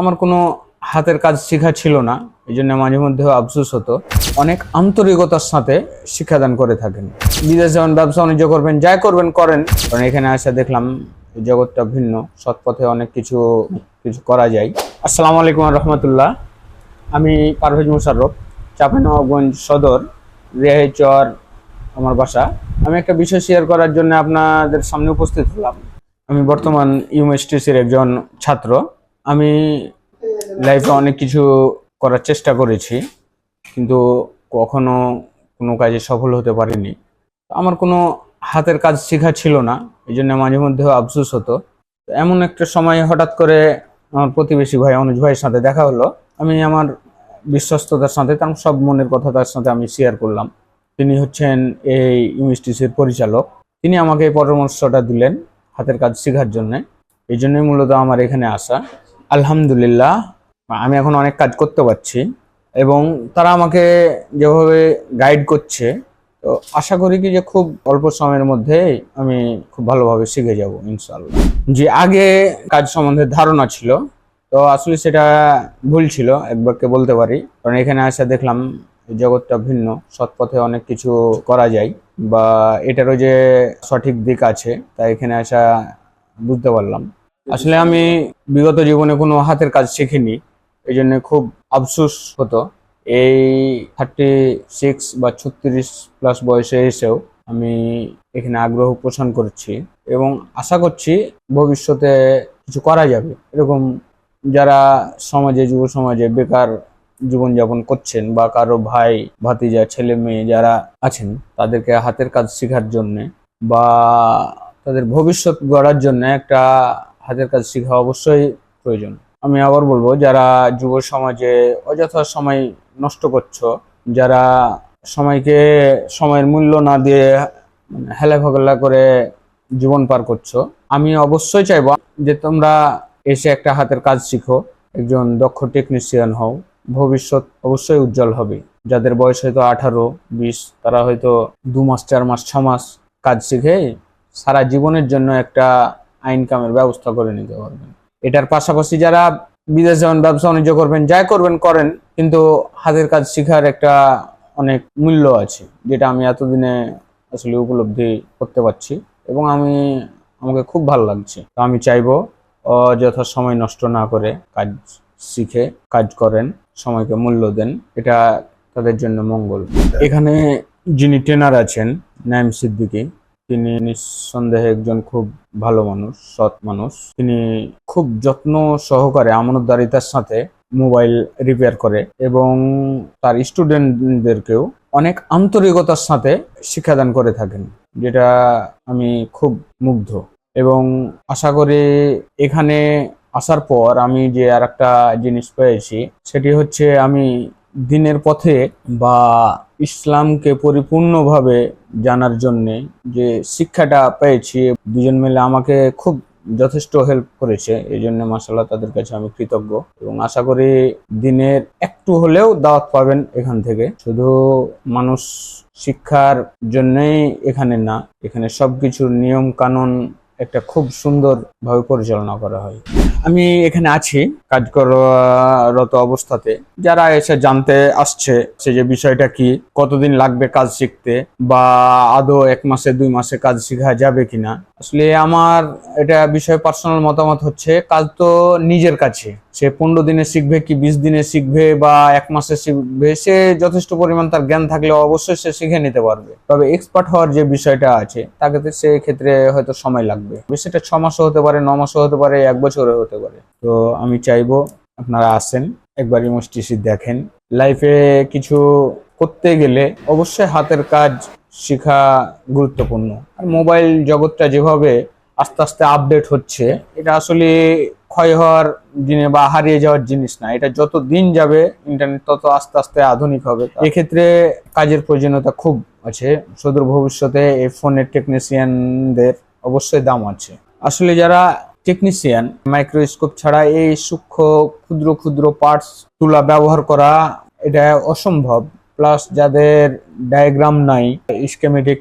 আমার কোনো হাতের কাজ শেখা ছিল না, এই জন্য মাঝে মধ্যে আফসোস হতো। অনেক আন্তরিকতার সাথে শিক্ষাদান করে থাকেন। বিদেশ যেমন ব্যবসা বাণিজ্য করবেন, যাই করবেন, করেন। কারণ এখানে আসা দেখলাম জগৎটা ভিন্ন সৎ পথে অনেক কিছু কিছু করা যায়। আসসালামু আলাইকুম রহমতুল্লাহ। আমি পারভেজ মুশাররফ, চাঁপাইনবাবগঞ্জ সদর, রেহেচর, আমার বাসা। আমি একটা বিষয় শেয়ার করার জন্য আপনাদের সামনে উপস্থিত হলাম। আমি বর্তমান ইউএসটিসির একজন ছাত্র। আমি লাইফে অনেক কিছু করার চেষ্টা করেছি, কিন্তু কখনো কোনো কাজে সফল হতে পারিনি। আমার কোনো হাতের কাজ শেখা ছিল না, এই জন্য মাঝে মধ্যে আফসোস হতো। এমন একটা সময় হঠাৎ করে আমার প্রতিবেশী ভাই, অনুজ ভাইয়ের সাথে দেখা হলো। আমি আমার বিশ্বস্ততার সাথে, তার সব মনের কথা তার সাথে আমি শেয়ার করলাম। তিনি হচ্ছেন এই ইউনিভার্সিটির পরিচালক। তিনি আমাকে পরামর্শটা দিলেন হাতের কাজ শেখার জন্য। এই জন্যই মূলত আমার এখানে আসা। আলহামদুলিল্লাহ, আমি এখন অনেক কাজ করতে পারছি। এবং তারা আমাকে যেভাবে গাইড করছে, তো আশা করি কি যে খুব অল্প সময়ের মধ্যে আমি খুব ভালোভাবে শিখে যাব ইনশাল্লাহ যে আগে কাজ সম্বন্ধে ধারণা ছিল, তো আসলে সেটা ভুল ছিল, একবারকে বলতে পারি। কারণ এখানে আসা দেখলাম জগৎটা ভিন্ন সৎ পথে অনেক কিছু করা যায়, বা এটারও যে সঠিক দিক আছে, তা এখানে আসা বুঝতে পারলাম। আসলে আমি বিগত জীবনে কোনো হাতের কাজ শিখিনি এই জন্য খুব আফসোস হতো। এই থার্টি সিক্স বা ছত্রিশ প্লাস বয়সে এসেও আমি এখানে আগ্রহ পোষণ করছি এবং আশা করছি ভবিষ্যতে কিছু করা যাবে। এরকম যারা সমাজে, যুব সমাজে বেকার জীবনযাপন করছেন বা কারও ভাই, ভাতিজা, ছেলে মেয়ে যারা আছেন, তাদেরকে হাতের কাজ শেখার জন্যে বা তাদের ভবিষ্যৎ গড়ার জন্য একটা হাতের কাজ শেখা অবশ্যই প্রয়োজন। আমি আবার বলব, যারা যুব সমাজে অযথা সময় নষ্ট করছ, যারা সময়কে সময়ের মূল্য না দিয়ে মানে হেলা ফগলা করে জীবন পার করছ, আমি অবশ্যই চাইব যে তোমরা এসে একটা হাতের কাজ শিখো, একজন দক্ষ টেকনিশিয়ান হও, ভবিষ্যৎ অবশ্যই উজ্জ্বল হবে। যাদের বয়স হয়তো আঠারো, বিশ, তারা হয়তো দু মাস, চার মাস, ছ মাস কাজ শিখে সারা জীবনের জন্য একটা ইনকামের ব্যবস্থা করে নিতে পারবেন। এটার পাশাপাশি যারা বিদেশ যেমন ব্যবসা বাণিজ্য করবেন, যাই করবেন, করেন, কিন্তু হাতের কাজ শেখার একটা অনেক মূল্য আছে, যেটা আমি এতদিনে আসলে উপলব্ধি করতে পারছি এবং আমি, আমাকে খুব ভালো লাগছে। তো আমি চাইব অযথা সময় নষ্ট না করে কাজ শিখে, কাজ করেন, সময়কে মূল্য দেন, এটা তাদের জন্য মঙ্গল। এখানে যিনি ট্রেনার আছেন, নাইম সিদ্দিকী তিনি নিঃসন্দেহে একজন খুব ভালো মানুষ, সৎ মানুষ। তিনি খুব যত্ন সহকারে আমানতদারিতার সাথে মোবাইল রিপেয়ার করে এবং তার স্টুডেন্টদেরকেও অনেক আন্তরিকতার সাথে শিক্ষাদান করে থাকেন, যেটা আমি খুব মুগ্ধ। এবং আশা করি এখানে আসার পর আমি যে আর একটা জিনিস পেয়েছি, সেটি হচ্ছে আমি দিনের পথে বা ইসলামকে পরিপূর্ণভাবে জানার জন্যে যে শিক্ষাটা পেয়েছি, দুজন মিলে আমাকে খুব যথেষ্ট হেল্প করেছে। এই জন্য মাসাল্লাহ তাদের কাছে আমি কৃতজ্ঞ এবং আশা করি দিনের একটু হলেও দাওয়াত পাবেন এখান থেকে। শুধু মানুষ শিক্ষার জন্যই এখানে না, এখানে সবকিছুর নিয়ম কানুন একটা খুব সুন্দর ভাবে পরিচালনা করা হয়। আমি এখানে আছি কাজ করারত অবস্থাতে। যারা এসে জানতে আসছে সে যে বিষয়টা কি, কতদিন লাগবে কাজ শিখতে, বা আদৌ এক মাসে, দুই মাসে কাজ শেখা যাবে কিনা। আসলে আমার এটা বিষয়ে পার্সোনাল মতামত হচ্ছে, কাজ তো নিজের কাছে। সে পনেরো দিনে শিখবে কি বিশ দিনে শিখবে বা এক মাসে শিখবে, সে যথেষ্ট পরিমাণ তার জ্ঞান থাকলে অবশ্যই সে শিখে নিতে পারবে। তবে এক্সপার্ট হওয়ার যে বিষয়টা আছে, তাকে সে ক্ষেত্রে হয়তো সময় লাগবে। সেটা ছ মাসও হতে পারে, ন মাসও হতে পারে, এক বছরও হতে পারে। তো আমি চাইব আপনারা আসেন, একবার ইউনিভার্সিটি দেখেন। লাইফে কিছু করতে গেলে অবশ্যই হাতের কাজ শেখা গুরুত্বপূর্ণ। আর মোবাইল জগৎটা যেভাবে আস্তে আস্তে আপডেট হচ্ছে। এটা আসলে ক্ষয় হওয়ার দিনে বা হারিয়ে যাওয়ার জিনিস না। এটা যত দিন যাবে ইন্টারনেট তত আস্তে আস্তে আধুনিক হবে। এক্ষেত্রে কাজের প্রয়োজনীয়তা খুব আছে। সুদূর ভবিষ্যতে এই ফোনের টেকনিশিয়ানদের অবশ্যই দাম আছে। আসলে যারা টেকনিশিয়ান মাইক্রোস্কোপ ছাড়া এই সূক্ষ্ম ক্ষুদ্র ক্ষুদ্র পার্টস তুলা ব্যবহার করা এটা অসম্ভব। প্লাস যাদের ডায়াগ্রাম নাই স্কেমেটিক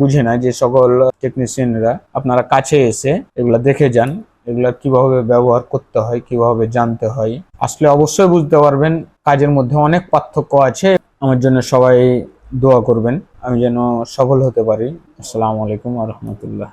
বুঝে না যে সকল টেকনিশিয়ানরা আপনারা কাছে এসে এগুলা দেখে যান, এগুলা কীভাবে ব্যবহার করতে হয়, কীভাবে জানতে হয়। আসলে অবশ্যই বুঝতে পারবেন, কাজের মধ্যে অনেক পার্থক্য আছে। আমার জন্য সবাই দোয়া করবেন, আমি যেন সফল হতে পারি। আসসালামু আলাইকুম রহমতুল্লাহ।